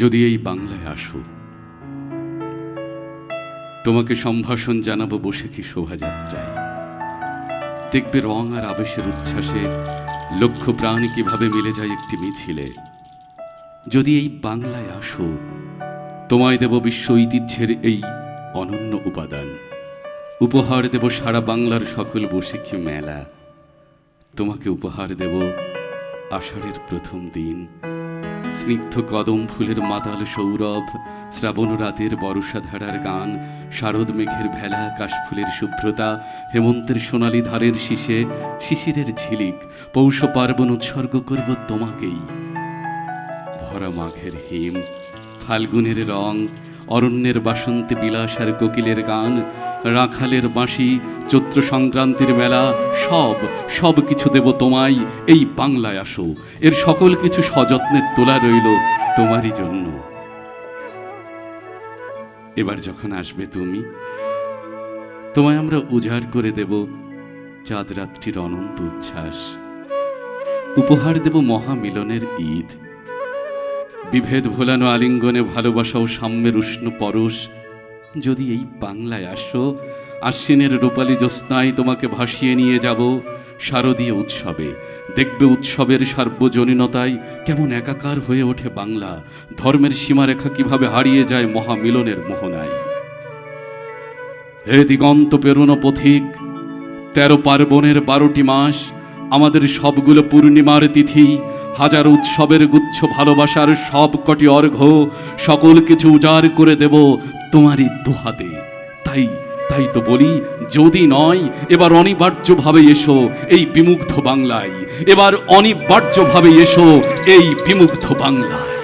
যদি এই বাংলায় আসো, তোমাকে সম্ভাষণ জানাব বসে কি শোভাযাত্রায়। দেখবে রং আর আবেশের উচ্ছ্বাসে লক্ষ প্রাণ কীভাবে মিলে যায় একটি মিছিলে। যদি এই বাংলায় আসো, তোমায় দেব বিশ্ব ঐতিহ্যের এই অনন্য উপাদান। উপহার দেব সারা বাংলার সকল বসিখী মেলা। তোমাকে উপহার দেব আষাঢ়ের প্রথম দিন। স্নিগ্ধ কদম ফুলের মাতাল সৌরভ, শ্রাবণ রাতের বর্ষাধারার গান, শারদ মেঘের ভেলা কাশফুলের শুভ্রতা, হেমন্তের সোনালি ধারের শীষে শিশিরের ঝিলিক, পৌষ পার্বণ উৎসর্গ করব তোমাকেই। ভরা মাঘের হিম, ফাল্গুনের রং, অরণ্যের বাসন্তী বিলাস আর কোকিলের গান রাখালের বাঁশি চৈত্র সংক্রান্তির মেলা, সব সব কিছু দেব তোমায়, এই বাংলায় আসো। এর সকল কিছু সযত্নের তোলা রইল তোমারই জন্য। এবার যখন আসবে তুমি, তোমায় আমরা উজাড় করে দেব চাঁদ রাত্রির অনন্ত উচ্ছ্বাস। উপহার দেব মহামিলনের ঈদ। বিভেদ ভোলানো আলিঙ্গনে ভালোবাসা ও সাম্যের উষ্ণ পরশ। যদি এই বাংলায় আসো, আশ্বিনের রূপালী জ্যোৎস্নায় তোমাকে ভাসিয়ে নিয়ে যাব শারদীয় উৎসবে। দেখবে উৎসবের সার্বজনীনতায় কেমন একাকার হয়ে ওঠে বাংলা। ধর্মের সীমারেখা কীভাবে হারিয়ে যায় মহামিলনের মোহনায়। হে দিগন্ত পেরোনো পথিক, তেরো পার্বণের বারোটি মাস, আমাদের সবগুলো পূর্ণিমার তিথি, হাজার উৎসবের গুচ্ছ ভালোবাসার সব কটি অর্ঘ্য, সকল কিছু উজাড় করে দেব তোমারই দুহাতে। তাই তাই তো বলি, যদি নয়, এবার অনিবার্যভাবে এসো এই বিমুগ্ধ বাংলায়। এবার অনিবার্যভাবে এসো এই বিমুগ্ধ বাংলায়।